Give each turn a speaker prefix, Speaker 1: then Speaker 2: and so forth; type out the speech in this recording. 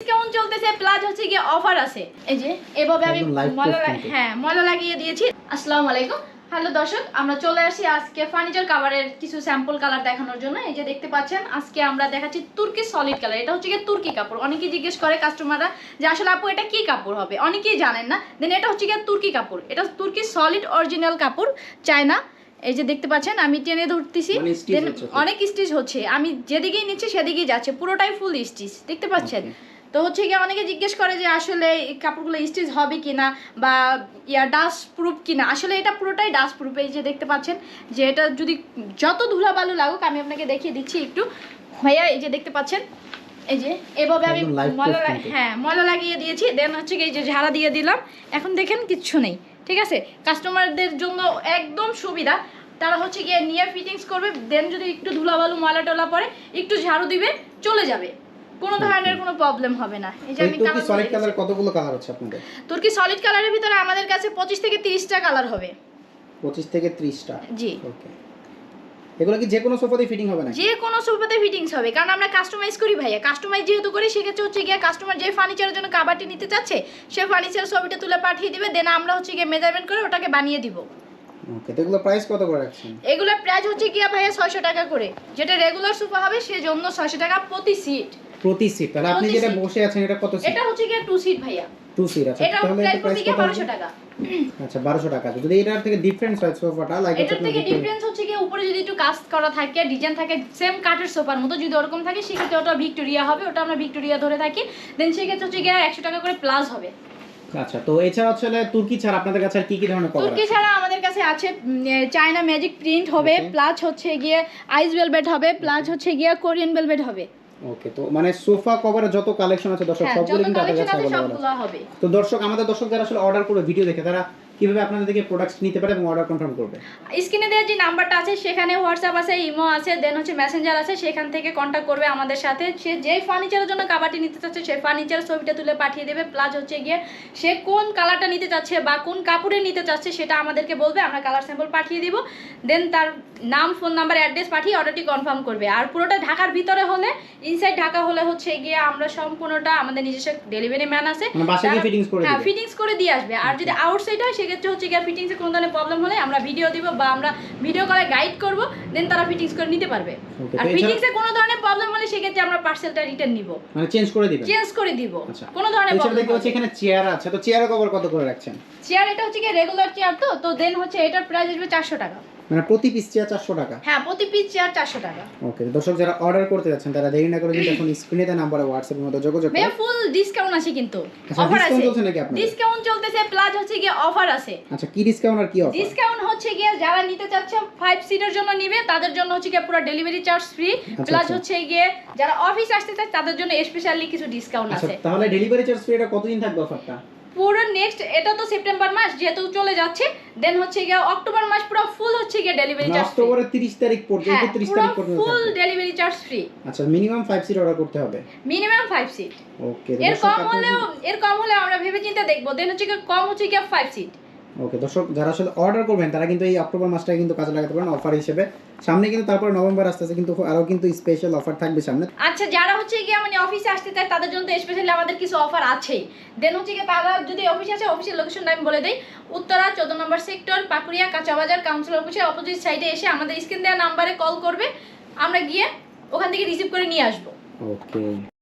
Speaker 1: Discount চলতেছে? Plus হচ্ছে গিয়ে অফার আছে। এই যে এভাবে আমি ময়লা। হ্যাঁ ময়লা লাগিয়ে দিয়েছি। আসসালামু আলাইকুম। হ্যালো দর্শক আমরা চলে আসি আজকে ফার্নিচার কাভারের কিছু স্যাম্পল কালার দেখানোর জন্য। এই যে দেখতে পাচ্ছেন আজকে আমরা দেখাচ্ছি তুর্কি সলিড কালার এটা হচ্ছে গিয়ে তুর্কি কাপড়। অনেকেই জিজ্ঞেস করে কাস্টমাররা যে আসলে আপু এটা কি কাপড় হবে? অনেকেই জানেন না। দেন এটা হচ্ছে গিয়ে তুর্কি কাপড়। এটা তুর্কি সলিড অরিজিনাল কাপড় চায়না। এই যে দেখতে পাচ্ছেন আমি টেনে ধরতেছি।
Speaker 2: মানে।
Speaker 1: অনেক স্টিচ হচ্ছে। আমি যেদিকেই নিচ্ছি সেদিকেই যাচ্ছে। পুরোটাই ফুল স্টিচ দেখতে পাচ্ছেন. তো হচ্ছে গিয়ে অনেকে জিজ্ঞেস করে যে আসলে এই কাপড়গুলো স্টিচ হবে কিনা বা ইয়া ডাস্ট প্রুফ কিনা? আসলে এটা পুরোটাই ডাস্ট প্রুফ এই যে দেখতে পাচ্ছেন যে এটা যদি যত ধুলা বালু লাগুক আমি আপনাকে দেখিয়ে দিচ্ছি একটু। ভাইয়া এই যে দেখতে পাচ্ছেন এই যে এভাবে আমি ময়লা। হ্যাঁ ময়লা লাগিয়ে দিয়েছি। দেন হচ্ছে কি এই যে ঝাড়া দিয়ে দিলাম। এখন দেখেন কিচ্ছু নেই ঠিক আছে? কাস্টমারদের জন্য একদম সুবিধা। তারা হচ্ছে গিয়ে নিয়ে ফিটিংস করবে। দেন যদি একটু ধুলাবালু ময়লা টলা পরে একটু ঝাড়ু দিবে চলে যাবে। কোনো ধরনের কোনো প্রবলেম হবে না। এই যে আমি
Speaker 2: তুর্কি সলিড কালার কতগুলো কালার হচ্ছে আপনাদের?
Speaker 1: তুর্কি সলিড কালারের ভিতরে আমাদের কাছে পঁচিশ থেকে তিরিশটা কালার হবে।
Speaker 2: পঁচিশ থেকে ত্রিশটা?
Speaker 1: জি।
Speaker 2: ওকে এগুলো কি যে কোনো সোফাতে ফিটিং হবে না
Speaker 1: যে কোনো সোফাতে ফিটিংস হবে। কারণ আমরা কাস্টমাইজ করি ভাইয়া। কাস্টমাইজ যেহেতু করি সেক্ষেত্রে হচ্ছে গিয়ে কাস্টমার যে ফার্নিচারের জন্য কাবারটি নিতে চাচ্ছে সে ফার্নিচার ছবিটা তুলে পাঠিয়ে দিবে। দেন আমরা হচ্ছে গিয়ে মেজারমেন্ট করে ওটাকে বানিয়ে দিব।
Speaker 2: ওকে তো এগুলো প্রাইস কত করে রাখছেন?
Speaker 1: এগুলোর প্রাইস হচ্ছে গিয়া ভাইয়া ছয়শো টাকা করে। যেটা রেগুলার সোফা হবে সেজন্য ছয়শো টাকা প্রতি সিট
Speaker 2: প্রতি সিট তাহলে আপনি যেটা বসে আছেন এটা কত সিট
Speaker 1: এটা হচ্ছে গিয়া টু সিট ভাইয়া।
Speaker 2: টু সিট আচ্ছা
Speaker 1: এটা প্রাইস
Speaker 2: এটা
Speaker 1: বারোশো
Speaker 2: হবে?
Speaker 1: টাকা।
Speaker 2: আচ্ছা বারোশো টাকা যদি এটার থেকে ডিফারেন্স হয় সোফাটা লাইক
Speaker 1: এটার থেকে ডিফারেন্স হচ্ছে গিয়ে উপরে যদি একটু কাজ করা থাকে ডিজাইন থাকে সেম কাঠের সোফার মতো যদি ওরকম থাকে সেক্ষেত্রে ওটা ভিক্টোরিয়া হবে ওটা আমরা ভিক্টোরিয়া ধরে থাকি। দেন সেক্ষেত্রে হচ্ছে গিয়ে একশো টাকা করে প্লাস হবে।
Speaker 2: আচ্ছা তো এছাড়া হচ্ছে তুর্কি ছাড়া আপনাদের কাছে আর কি কি ধরনের কভার
Speaker 1: তুর্কি ছাড়া আমাদের কাছে আছে চায়না ম্যাজিক প্রিন্ট হবে প্লাস হচ্ছে গিয়ে আইস ভেলভেট হবে প্লাস হচ্ছে গিয়ে কোরিয়ান ভেলভেট হবে।
Speaker 2: ওকে তো মানে সোফা কভারের যত কালেকশন আছে দর্শক
Speaker 1: হ্যাঁ
Speaker 2: সবগুলো কিন্তু আপনাদের কাছে
Speaker 1: অ্যাভেলেবল হবে।
Speaker 2: তো দর্শক আমাদের দর্শক যারা আসলে অর্ডার করে ভিডিও দেখে তারা কীভাবে আপনাদের থেকে প্রোডাক্টস নিতে পারে এবং অর্ডার কনফার্ম করবে?
Speaker 1: স্ক্রিনে দেওয়া যে নাম্বারটা আছে সেখানে হোয়াটসঅ্যাপ আছে ইমো আছে দেন হচ্ছে মেসেঞ্জার আছে সেখান থেকে কন্ট্যাক্ট করবে আমাদের সাথে। সে যে ফার্নিচারের জন্য কাবারটি নিতে চাচ্ছে সে ফার্নিচার ছবিটা তুলে পাঠিয়ে দেবে। প্লাস হচ্ছে গিয়ে সে কোন কালারটা নিতে চাচ্ছে বা কোন কাপড়ে নিতে চাচ্ছে সেটা আমাদেরকে বলবে। আমরা কালার স্যাম্পল পাঠিয়ে দিব। দেন তার নাম ফোন নাম্বার অ্যাড্রেস পাঠিয়ে অর্ডারটি কনফার্ম করবে। আর পুরোটা ঢাকার ভিতরে হলে ইনসাইড ঢাকা হলে হচ্ছে গিয়ে আমরা সম্পূর্ণটা আমাদের নিজস্ব ডেলিভারি ম্যান আছে।
Speaker 2: মানে ফিটিংস করে
Speaker 1: হ্যাঁ ফিটিংস করে দিয়ে আসবে। আর যদি আউটসাইড হয় সেক্ষেত্রে হচ্ছে গিয়ে ফিটিংসে কোনো ধরনের প্রবলেম হলে আমরা ভিডিও দিব বা আমরা ভিডিও করে গাইড করব দেন তারা ফিটিংস করে নিতে পারবে। আর ফিটিংসে কোনো ধরনের প্রবলেম হলে সেক্ষেত্রে আমরা পার্সেলটা রিটার্ন নিব।
Speaker 2: মানে চেঞ্জ করে দিব
Speaker 1: চেঞ্জ করে দিব।
Speaker 2: আচ্ছা।
Speaker 1: কোনো ধরনের প্রবলেম
Speaker 2: দেখতে পাচ্ছি এখানে চেয়ার আছে তো চেয়ারের কভার কত করে রাখছেন?
Speaker 1: চেয়ার এটা হচ্ছে কি রেগুলার চেয়ার তো তো দেন হচ্ছে এটার প্রাইস আসবে চারশো টাকা।
Speaker 2: মানে প্রতি পিস চেয়ার চারশো টাকা?
Speaker 1: হ্যাঁ প্রতি পিস চেয়ার চারশো টাকা।
Speaker 2: ওকে দর্শক যারা অর্ডার করতে যাচ্ছেন তারা দেরি না করে কিন্তু এখন স্ক্রিনে দেওয়া নাম্বারে হোয়াটসঅ্যাপের মধ্যে যোগাযোগ করুন।
Speaker 1: ফুল ডিসকাউন্ট আছে কিন্তু।
Speaker 2: আচ্ছা,
Speaker 1: অফার
Speaker 2: discount
Speaker 1: আছে।
Speaker 2: চলছে নাকি আপনাদের?
Speaker 1: ডিসকাউন্ট চলতেছে প্লাস হচ্ছে গিয়ে অফার আছে।
Speaker 2: আচ্ছা কি ডিসকাউন্ট আর কি অফার
Speaker 1: ডিসকাউন্ট হচ্ছে গিয়ে যারা নিতে চাচ্ছে ফাইভ সিটের জন্য নিবে তাদের জন্য হচ্ছে গিয়ে পুরো ডেলিভারি চার্জ ফ্রি প্লাস
Speaker 2: আচ্ছা।
Speaker 1: হচ্ছে গিয়ে যারা অফিস আসতে চায় তাদের জন্য স্পেশালি কিছু ডিসকাউন্ট
Speaker 2: আচ্ছা
Speaker 1: আছে।
Speaker 2: তাহলে ডেলিভারি চার্জ ফ্রি এটা কতদিন থাকবে অফারটা
Speaker 1: পুরো নেক্সট এটা তো সেপ্টেম্বর মাস যেহেতু চলে যাচ্ছে দেন হচ্ছে গিয়ে অক্টোবর মাস পুরো ফুল হচ্ছে গিয়ে ডেলিভারি চার্জ
Speaker 2: অক্টোবরের 30 তারিখ পর্যন্ত
Speaker 1: হ্যাঁ
Speaker 2: 30 তারিখ পর্যন্ত
Speaker 1: ফুল ডেলিভারি চার্জ ফ্রি
Speaker 2: আচ্ছা মিনিমাম 5 সিট অর্ডার করতে হবে।
Speaker 1: মিনিমাম 5 সিট
Speaker 2: ওকে
Speaker 1: এর কম হলেও এর কম হলে আমরা ভেবে চিন্তা দেখব দেন হচ্ছে গিয়ে কম হচ্ছে গিয়ে 5 সিট
Speaker 2: ওকে দর্শক যারা আসলে অর্ডার করবেন তারা কিন্তু এই অক্টোবর মাসটাকে কিন্তু কাজে লাগাতে পারেন অফার হিসেবে। সামনে কিন্তু তারপর নভেম্বর আসতেছে কিন্তু আরও কিন্তু স্পেশাল অফার থাকবে সামনে।
Speaker 1: আচ্ছা যারা হচ্ছে গিয়ে মানে অফিসে আসতে চায় তাদের জন্য তো স্পেশালি আমাদের কিছু অফার আছেই। দেন হচ্ছে গিয়ে তারা যদি অফিসে আসে অফিসের লোকেশনটা আমি বলে দিই। উত্তরা চোদ্দ নম্বর সেক্টর পাকুড়িয়া কাঁচাবাজার কাউন্সিল অফিসের অপোজিট সাইডে এসে আমাদের স্ক্রিন দেওয়া নাম্বারে কল করবে। আমরা গিয়ে ওখান থেকে রিসিভ করে নিয়ে আসব।
Speaker 2: ওকে